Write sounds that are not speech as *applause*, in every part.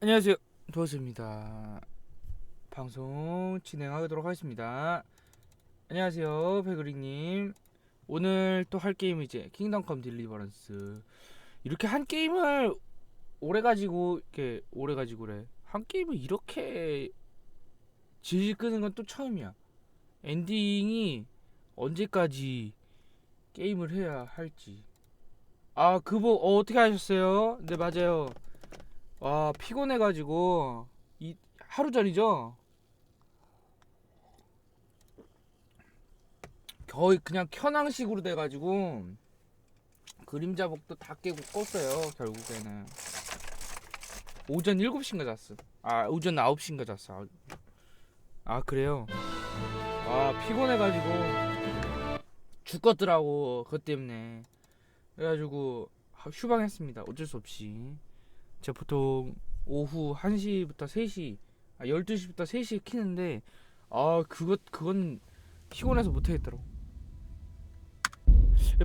안녕하세요. 도스입니다. 방송 진행하도록 하겠습니다. 안녕하세요 배그릭님. 오늘 또 할 게임은 이제 킹덤 컴 딜리버런스. 이렇게 한 게임을 오래 가지고 이렇게 오래 가지고래. 한 게임을 이렇게 질질 끄는 건 또 처음이야. 엔딩이 언제까지 게임을 해야 할지. 아 그거 어, 어떻게 하셨어요? 네 맞아요 와 피곤해가지고. 이 하루 전이죠. 거의 그냥 현황식으로 돼가지고 그림자복도 다 깨고 껐어요 결국에는. 오전 7시인가 잤어. 아 오전 9시인가 잤어. 아, 아 그래요? 아 피곤해가지고 죽겠더라고 그것 때문에. 그래가지고 휴방했습니다. 어쩔 수 없이 제가 보통 오후 1시부터 3시, 아 12시부터 3시에 키는데 아 그것 그건 피곤해서 못 하겠더라고.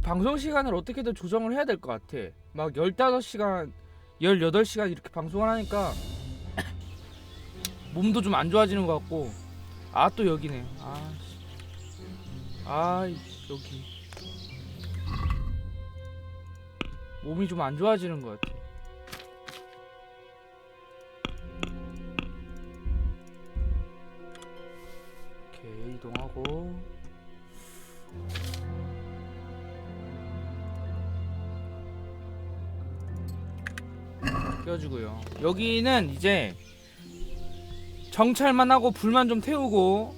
방송 시간을 어떻게든 조정을 해야 될 것 같아. 막 15시간, 18시간 이렇게 방송을 하니까 *coughs* 몸도 좀 안 좋아지는 것 같고 아 또 여기네. 아, 씨. 아 여기 몸이 좀 안 좋아지는 것 같아. 하고. 껴주고요. 여기는 이제 정찰만 하고 불만 좀 태우고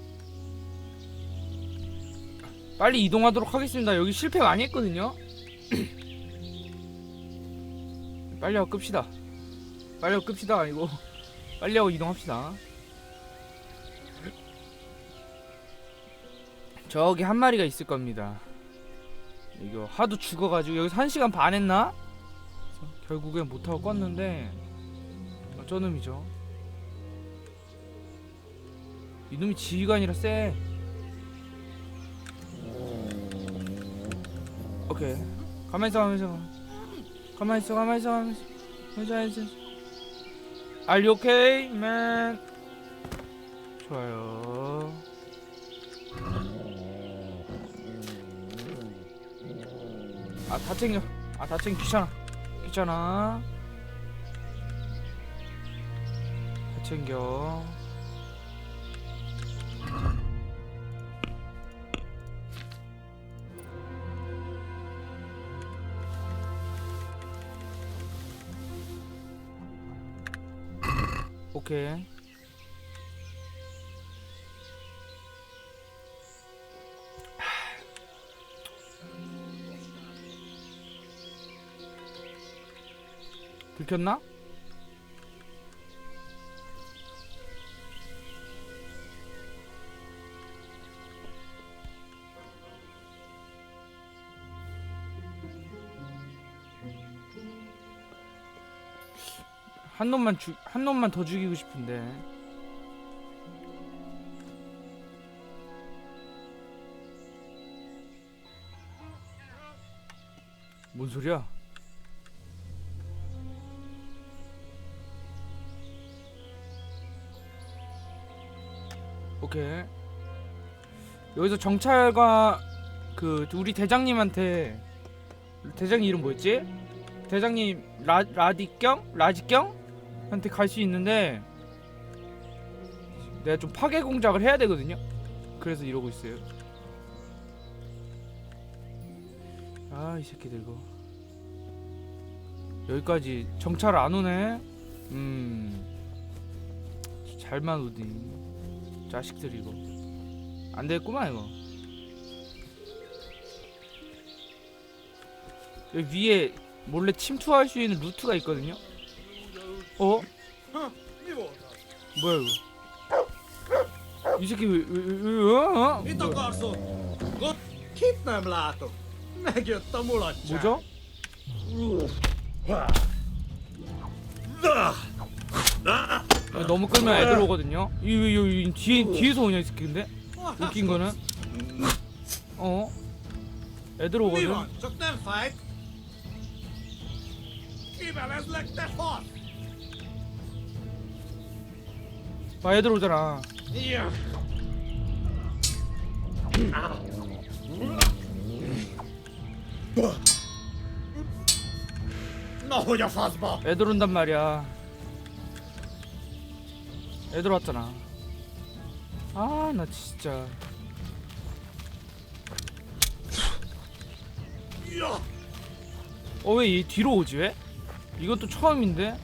빨리 이동하도록 하겠습니다. 여기 실패 많이 했거든요. *clears throat* 빨리 하고 끕시다. 빨리 하고 끕시다 이거. 빨리 하고 이동합시다 저기 한 마리가 있을 겁니다. 이거 하도 죽어가지고 여기서 한 시간 반 했나? 결국엔 못하고 껐는데 어쩌 놈이죠? 이놈이 지휘관이라 쎄. 오케이 가만 있어 가만 있어 가만 있어 가만 있어 가만 있어 가만 있어 Are you okay, man? 좋아요. 아다 챙겨. 아 다 챙겨. 귀찮아. 귀찮아. 다 챙겨. 오케이 들켰나? 한 놈만 죽, 한 놈만 더 죽이고 싶은데. 뭔 소리야? 오케이. 여기서 정찰과 그 우리 대장님한테 대장님 이름 뭐였지? 대장님 라 라디경 라지경한테 갈 수 있는데 내가 좀 파괴 공작을 해야 되거든요. 그래서 이러고 있어요. 아 이 새끼들 이거 여기까지 정찰 안 오네. 음 잘만 오디. 자식들 이거 안 되겠구만 이거 여기 위에 몰래 침투할 수 있는 루트가 있거든요 어? 뭐야 이거 이 새끼 왜, 왜, 왜, 왜 어? Mit 뭐, akarsz ott? Ott kit nem látok? Megjött a mulatság. 뭐죠? 야, 너무 끌면 애들 오거든요. 이, 이, 이, 이 뒤에, 뒤에서 오냐 이 새끼 근데? 웃긴 거는? 어? 애들 오거든! 봐 애들 오잖아? 애들 온단 말이야 애들 왔잖아 아 나 진짜. 어 왜 이 뒤로 오지 왜? 또 처음인데?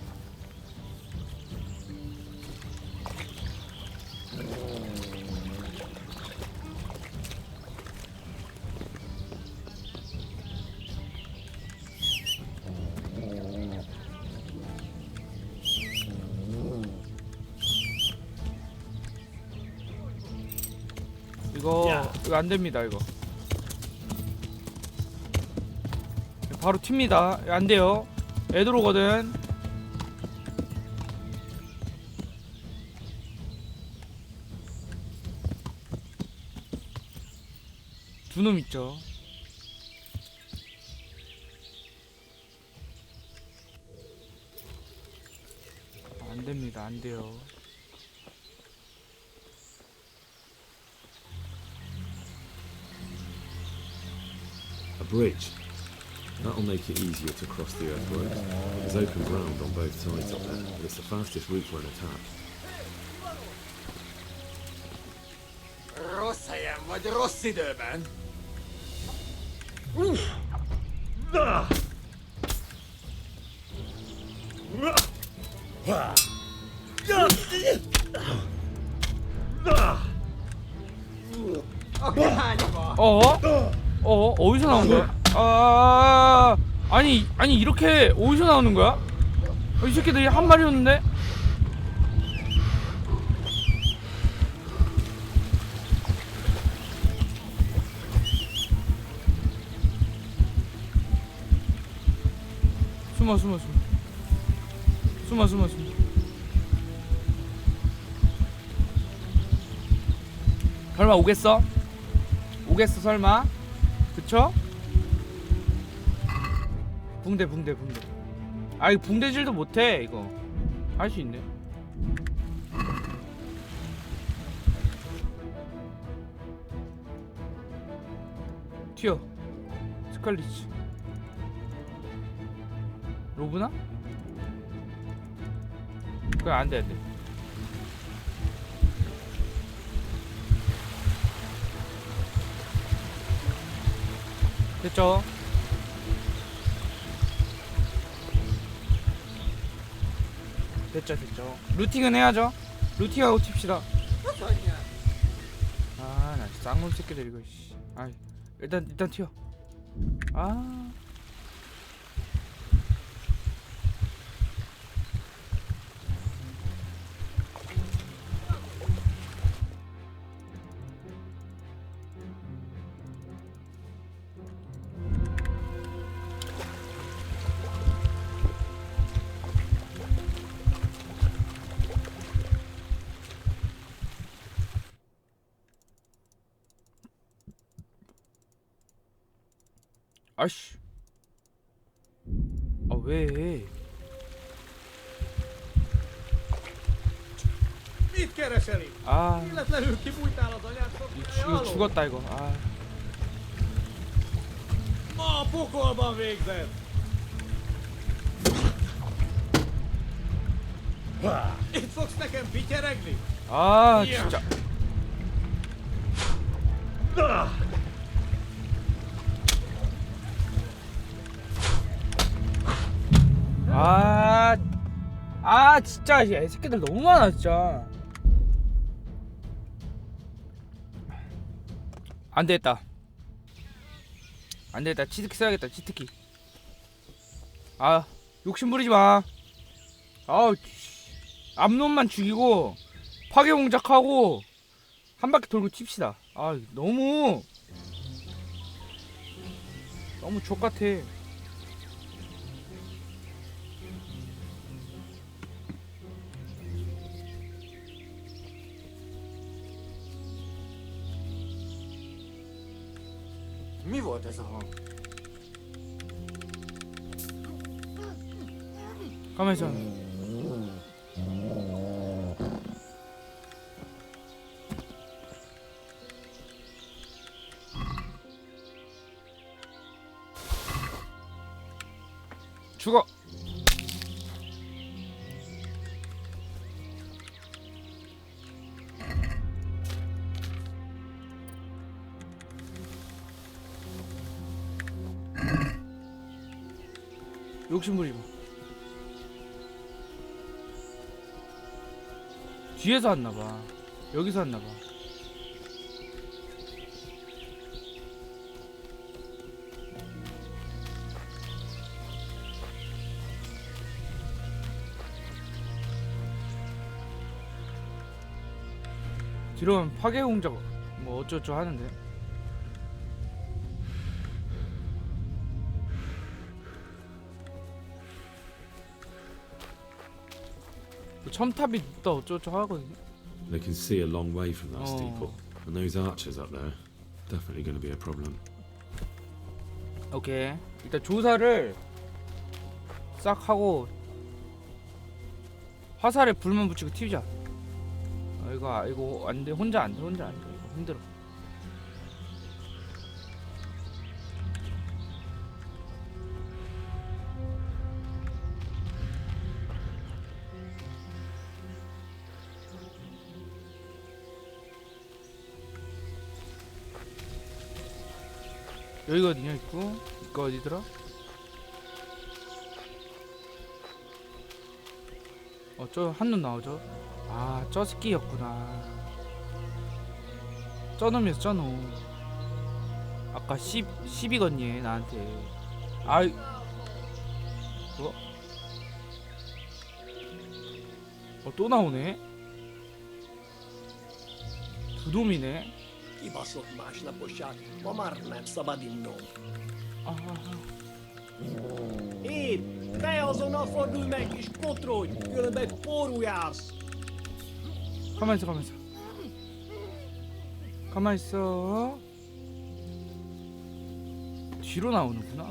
이거 안 됩니다 이거. 바로 튑니다. 안 돼요. 애들 오거든. 두 놈 있죠. 안 됩니다 안 돼요 make it easier to cross the earthworks. There's open ground on both sides of that, but it's the fastest route when attacked. Rossz helyen vagy, rossz időben. Akárhányba! Oha! Oha. 아 아니 아니 이렇게 어디서 나오는 거야? 어, 이 새끼들이 한 마리였는데? 숨어 숨어 숨어 숨어 숨어 숨어 설마 오겠어? 오겠어 설마? 그쵸? 붕대 붕대 붕대. 아 이거 붕대질도 못해 이거. 할 수 있네. 튀어. 스칼리츠 로브나? 그거 안돼 안돼. 됐죠? 됐죠 됐죠? 루팅은 해야죠. 루팅하고 튑시다. 아나 쌍놈 새끼들 이거 씨. 아 일단 일단 튀어. 아 아씨 아 왜? Mit keresel itt? 아 Illetlenül kibújtál az anyád 이거, 죽- 이거? 죽었다 이거 아 Ma a pokolban végzed! Itt fogsz nekem pityeregni? 아 야. 진짜 아, 아 진짜 이 새끼들 너무 많아 진짜 안 되겠다 안 되겠다 치트키 써야겠다 치트키 아 욕심 부리지 마 아우 씨. 앞놈만 죽이고 파괴 공작하고 한 바퀴 돌고 칩시다. 아 너무 너무 족 같아. A hang? 가만있어. 욕심 부리지 마. 뒤에서 왔나봐. 여기서 왔나봐. 뒤로 파괴 공작 뭐 어쩌고 하는데. 첨탑이 있다 어쩌고 하거든요. They can see a long way from that Oh. steeple. And those archers up there, definitely going to be a problem. 오케이. 일단 조사를 싹 하고 화살에 불만 붙이고 튀자. 아, 이거 이거 안 돼. 혼자 안 돼. 혼자 안 돼. 이거 힘들어. 여기거든요 있고 이거 어디더라? 어저 한눈 나오죠? 아저 새끼였구나 저놈이었어 저놈 아까 10, 10이건니 얘 나한테 아이 어? 어또 나오네? 두 놈이네 Kibaszott másnaposság, ma már nem szabad innom. 아, Én, te azonnal fordulj meg és kotrodj, különben porú jársz. 가만 있어 가만 있어 가만 있어 뒤로 나오는구나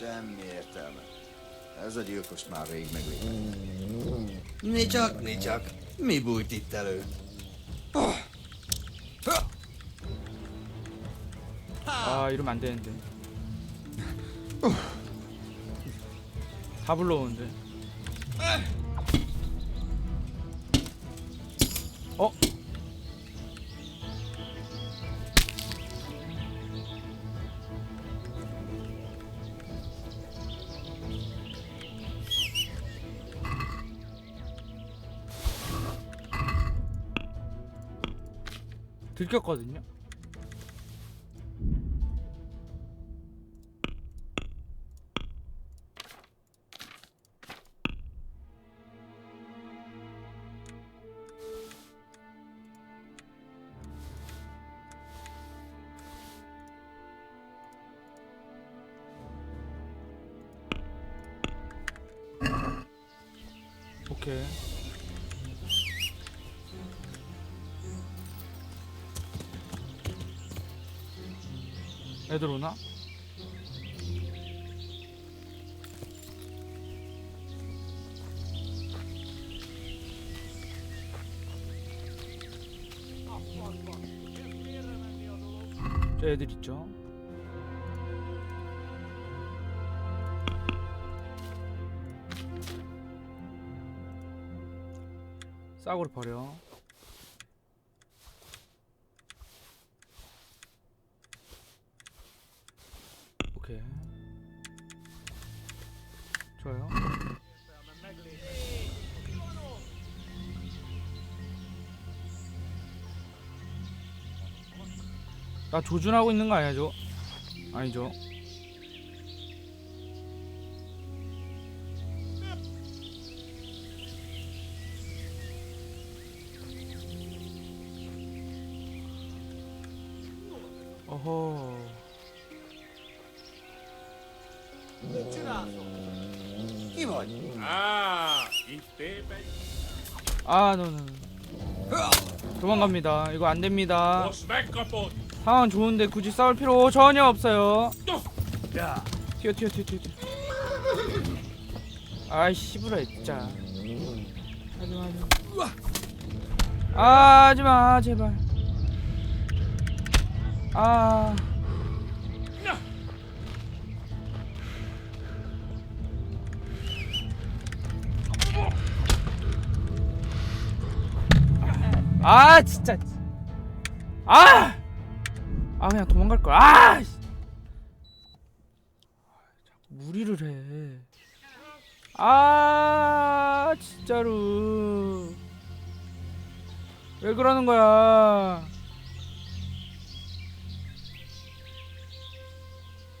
Semmi értelme. Ez a gyilkos már rég meglépett. Mi csak, mi csak. Mi bújt itt elő? 아 이러면 안 되는데 다 불러오는데 들켰거든요 오케이. 애들 오나? 저 애들 있죠? 싸구려 버려. 나 조준하고 있는 거 아니죠? 아니죠? 어허. Á, itt téped. 아, no. 도망갑니다. 이거 안 됩니다. Oss väck uppåt! 상황 좋은데 굳이 싸울 필요 전혀 없어요. 튀어 튀어 튀어 튀어. 튀어. 아이 씨부라 진짜. 하지마 하지마. 아 하지마 제발. 아. 아 진짜 아! 아 그냥 도망갈 걸. 아! 씨. 자꾸 무리를 해. 아 진짜로 왜 그러는 거야?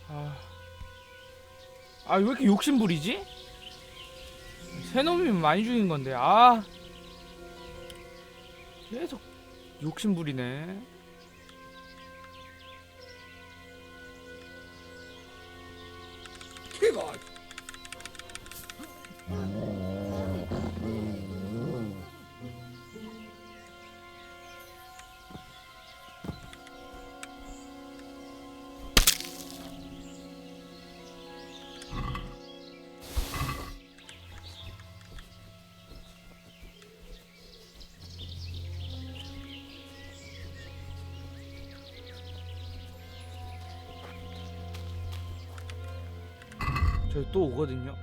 아, 아 왜 이렇게 욕심 부리지? 새 놈이면 많이 죽인 건데 아 계속 욕심 부리네. Levi! 저기 또 오거든요.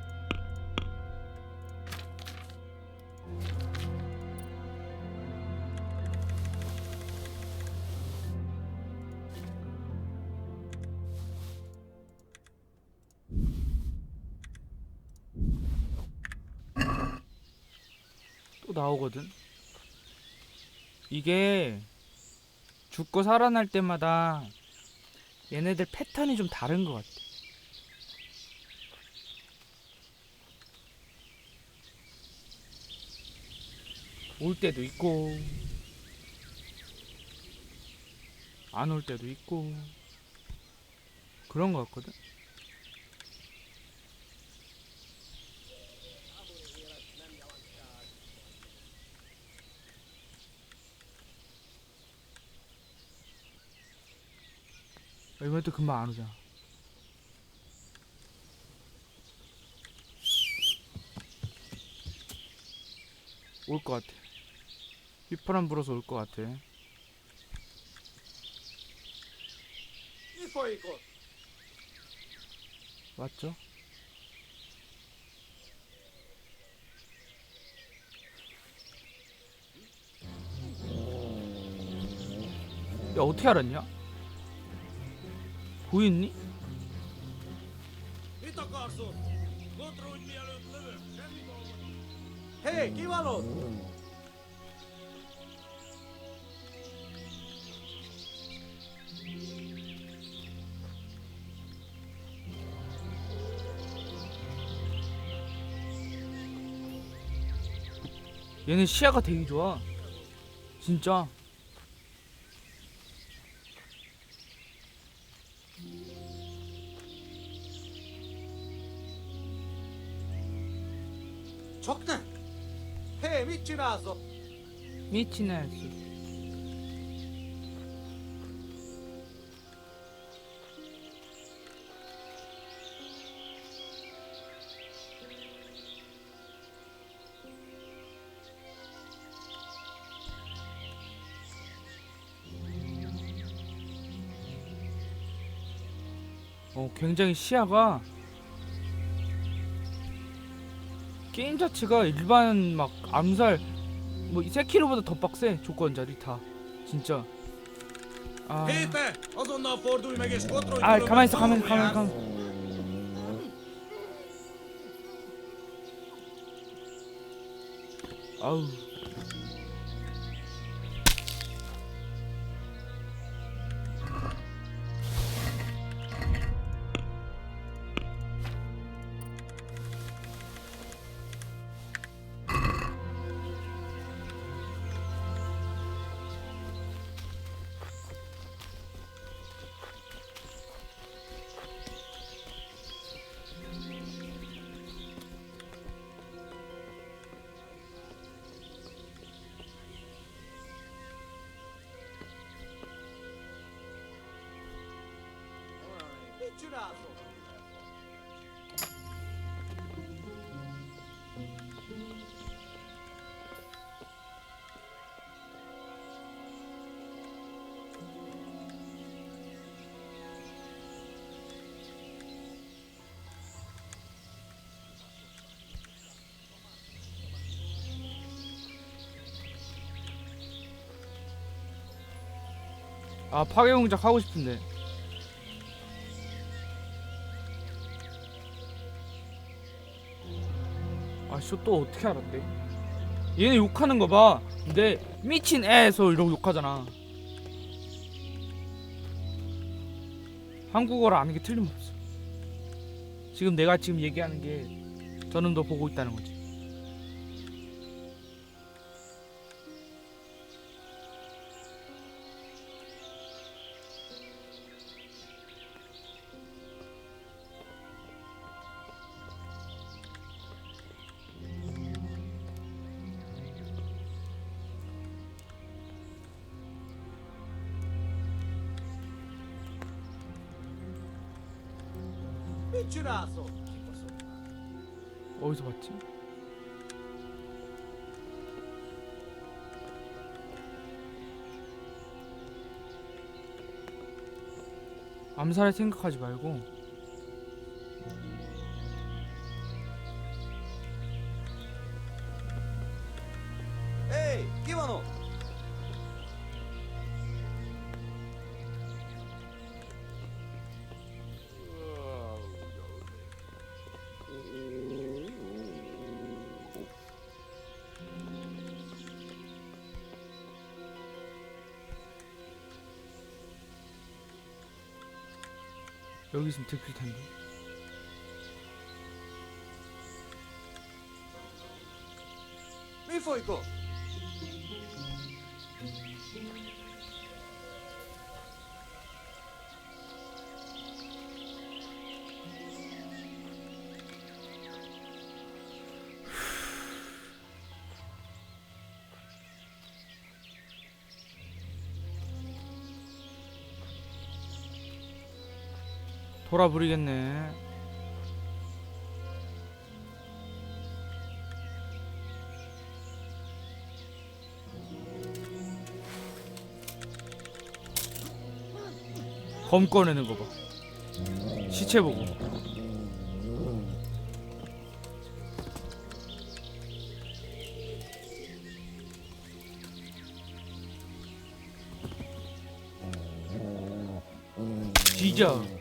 또 나오거든. 이게 죽고 살아날 때마다 얘네들 패턴이 좀 다른 것 같아. 올 때도 있고 안 올 때도 있고 그런 것 같거든. 아, 이번에 또 금방 안 오잖아. 올 것 같아. 휘파람 불어서 올 것 같아. 맞죠? 야 어떻게 알았냐? 보였니? Miellyt levy! 얘는 시야가 되게 좋아. 진짜. Hei, mitchinaaso! 미치네. 어, 굉장히 시야가 게임 자체가 일반 막 암살 뭐 세키로보다 더 빡세 조건자리 다. 진짜. 아, 아 가만 있어 가만 있어 가만 가만 아우 아 파괴 공작 하고 싶은데. 아씨 또 어떻게 알았대? 얘네 욕하는 거봐. 근데 미친 애에서 이러고 욕하잖아. 한국어를 아는 게 틀림없어. 지금 내가 지금 얘기하는 게 저는 더 보고 있다는 거지 Piccinato! 어디서 봤지? 암살을 생각하지 말고 여기 있으면 들킬 텐데. Mi Foiko! 돌아부리겠네. 검 꺼내는 거 봐. 시체 보고. 뒤져.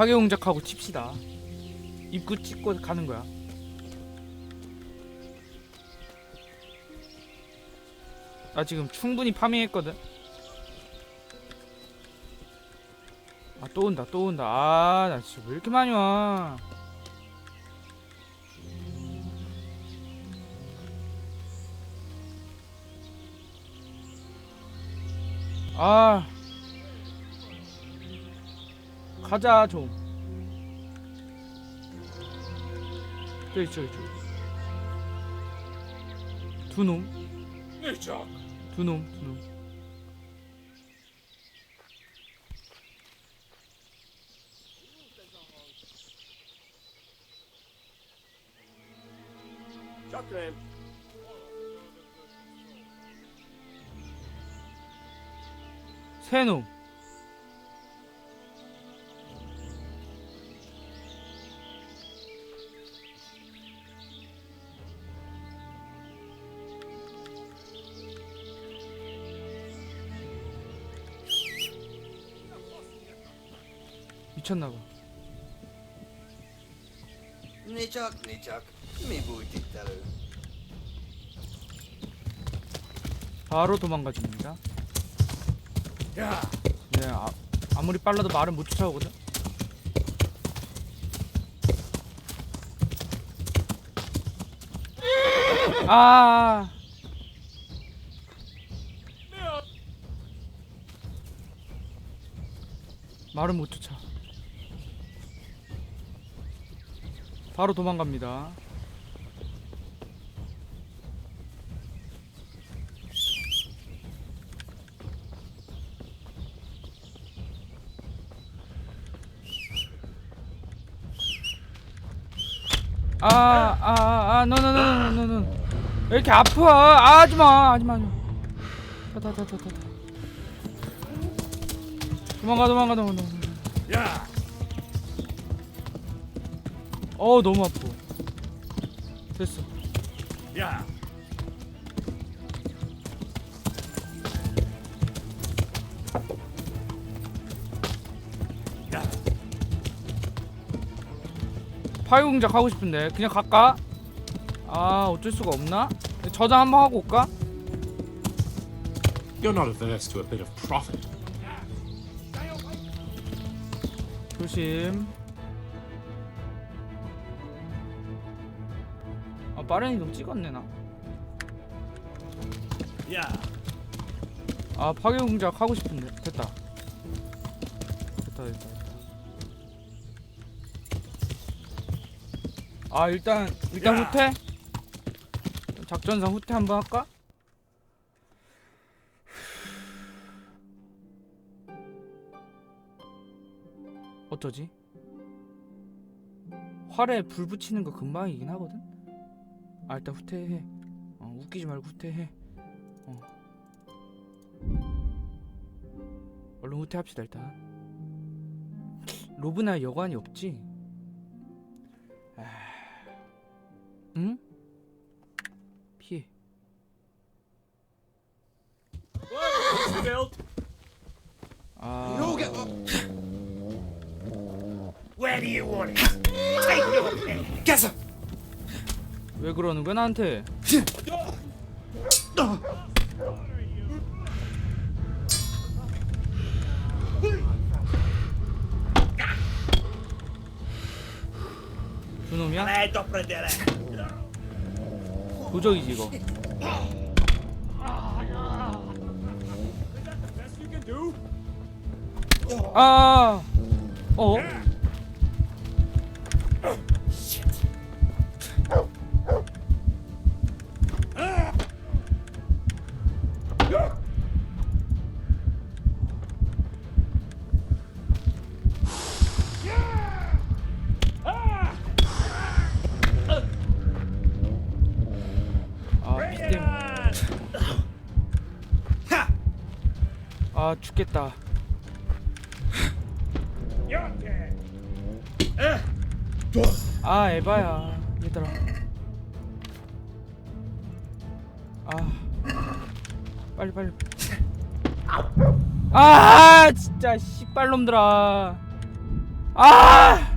파괴 공작하고 칩시다. 입구 찍고 가는 거야. 나 지금 충분히 파밍했거든. 아 또 온다 또 온다 아나 진짜 왜 이렇게 많이 와 아, 가자 좀. 저기 저기 저기. 두 놈! 두 놈, 두 놈. Csak nem! 세 놈. 미쳤나봐. Ničak, ničak. Mi bujte tady. 바로 도망가 줍니다. 네 아, 아무리 빨라도 말은 못 쫓아오거든? 아! 말은 못 쫓아 바로 도망갑니다 아, 아, 아, 너너너너너너 왜 이렇게 아파? 아, 하지마, 하지마. 도망가, 도망가, 도망가, 도망가. 야! 어, 너무 아파. 됐어. 야! 야! 파이공작 하고 싶은데 그냥 갈까? 아, 어쩔 수가 없나? 저장 한번 하고 올까? You're not averse to a bit of profit. 조심. 빠른 이동 찍었네 나. 야! 아 파괴 공작 하고 싶은데 됐다 됐다 됐다 됐다 아 일단 일단 야! 후퇴 작전상 후퇴 한번 할까? 어쩌지? 활에 불 붙이는 거 금방이긴 하거든? 아 일단 후퇴해 어, 웃기지 말고 후퇴해 얼른 후퇴합시다 일단 로브나 여관이 없지? 아... 응? 피해! 아... Where do you want it? Take your pick! Gaza! 왜 그러는 거야 나한테 두 놈이야? 도적이지 이거? 아 어? 아 죽겠다! 아 에바야 얘들아. 아 빨리 빨리. 아 진짜 씨발놈들아. 아